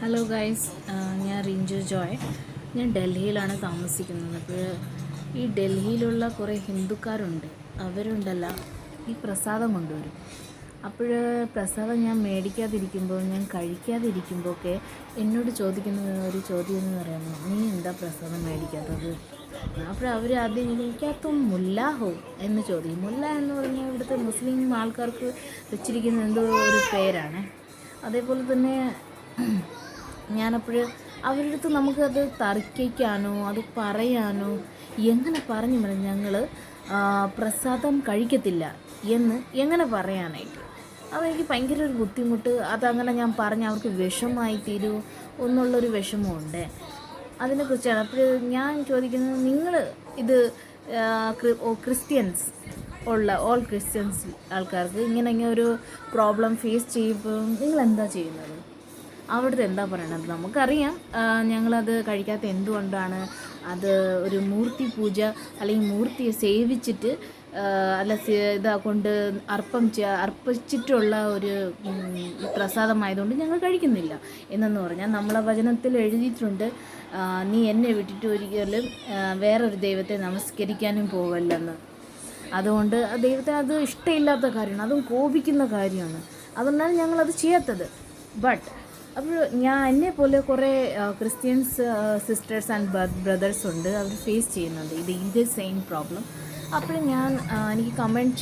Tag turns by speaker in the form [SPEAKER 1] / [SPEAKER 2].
[SPEAKER 1] Hello guys ഞാൻ റിഞ്ചു ജോയ്. ഞാൻ ഡൽഹിയിലാണ് താമസിക്കുന്നത്. അപ്പോൾ ഈ ഡൽഹിയിലുള്ള കുറേ ഹിന്ദുക്കാരുണ്ട്. അവരുണ്ടല്ല ഈ പ്രസാദം കൊണ്ടുവരും. അപ്പോൾ പ്രസാദം ഞാൻ മേടിക്കാതിരിക്കുമ്പോൾ ഞാൻ കഴിക്കാതിരിക്കുമ്പോൾ ഒക്കെ എന്നോട് ചോദിക്കുന്ന ഒരു ചോദ്യം എന്ന് പറയുന്നത് നീ എന്താ പ്രസാദം മേടിക്കാത്തത്? അപ്പോൾ അവർ ആദ്യം എനിക്കകത്തും മുല്ലാഹോ എന്ന് ചോദിക്കും. മുല്ല എന്ന് പറഞ്ഞാൽ ഇവിടുത്തെ മുസ്ലിം ആൾക്കാർക്ക് വെച്ചിരിക്കുന്ന എന്തോ ഒരു പേരാണ്. അതേപോലെ തന്നെ ഞാനപ്പോൾ അവരുടെ അടുത്ത് നമുക്കത് തർക്കിക്കാനോ അത് പറയാനോ എങ്ങനെ പറഞ്ഞു മതി ഞങ്ങൾ പ്രസാദം കഴിക്കത്തില്ല എന്ന് എങ്ങനെ പറയാനായിട്ട്? അതെനിക്ക് ഭയങ്കര ഒരു ബുദ്ധിമുട്ട്. അതങ്ങനെ ഞാൻ പറഞ്ഞ് അവർക്ക് വിഷമായി തീരൂ എന്നുള്ളൊരു വിഷമമുണ്ട്. അതിനെക്കുറിച്ചാണ്. അപ്പോൾ ഞാൻ ചോദിക്കുന്നത് നിങ്ങൾ ഇത് ക്രിസ്ത്യൻസ് ഉള്ള ഓൾ ക്രിസ്ത്യൻസ് ആൾക്കാർക്ക് ഇങ്ങനെ ഇങ്ങനെ ഒരു പ്രോബ്ലം ഫേസ് ചെയ്യുമ്പോൾ നിങ്ങൾ എന്താ ചെയ്യുന്നത്? അവിടുത്തെ എന്താ പറയണത്? നമുക്കറിയാം. ഞങ്ങളത് കഴിക്കാത്ത എന്തുകൊണ്ടാണ് അത് ഒരു മൂർത്തി പൂജ അല്ലെങ്കിൽ മൂർത്തിയെ സേവിച്ചിട്ട് അല്ല ഇതാ കൊണ്ട് അർപ്പം അർപ്പിച്ചിട്ടുള്ള ഒരു പ്രസാദമായതുകൊണ്ട് ഞങ്ങൾ കഴിക്കുന്നില്ല. എന്നെന്ന് പറഞ്ഞാൽ നമ്മളെ വചനത്തിൽ എഴുതിയിട്ടുണ്ട് നീ എന്നെ വിട്ടിട്ട് ഒരിക്കലും വേറൊരു ദൈവത്തെ നമസ്കരിക്കാനും പോവല്ലെന്ന്. അതുകൊണ്ട് ആ ദൈവത്തിന് അത് ഇഷ്ടമില്ലാത്ത കാര്യമാണ്. അതും കോപിക്കുന്ന കാര്യമാണ്. അതുകൊണ്ടാണ് ഞങ്ങളത് ചെയ്യാത്തത്. ബട്ട് അപ്പോൾ ഞാൻ എന്നെ പോലെ കുറേ ക്രിസ്ത്യൻസ് സിസ്റ്റേഴ്സ് ആൻഡ് ബ്രദേഴ്സ് ഉണ്ട്. അവർ ഫേസ് ചെയ്യുന്നുണ്ട്. ഇത് ഇതേ സെയിം പ്രോബ്ലം അപ്പോൾ ഞാൻ എനിക്ക് കമന്റ്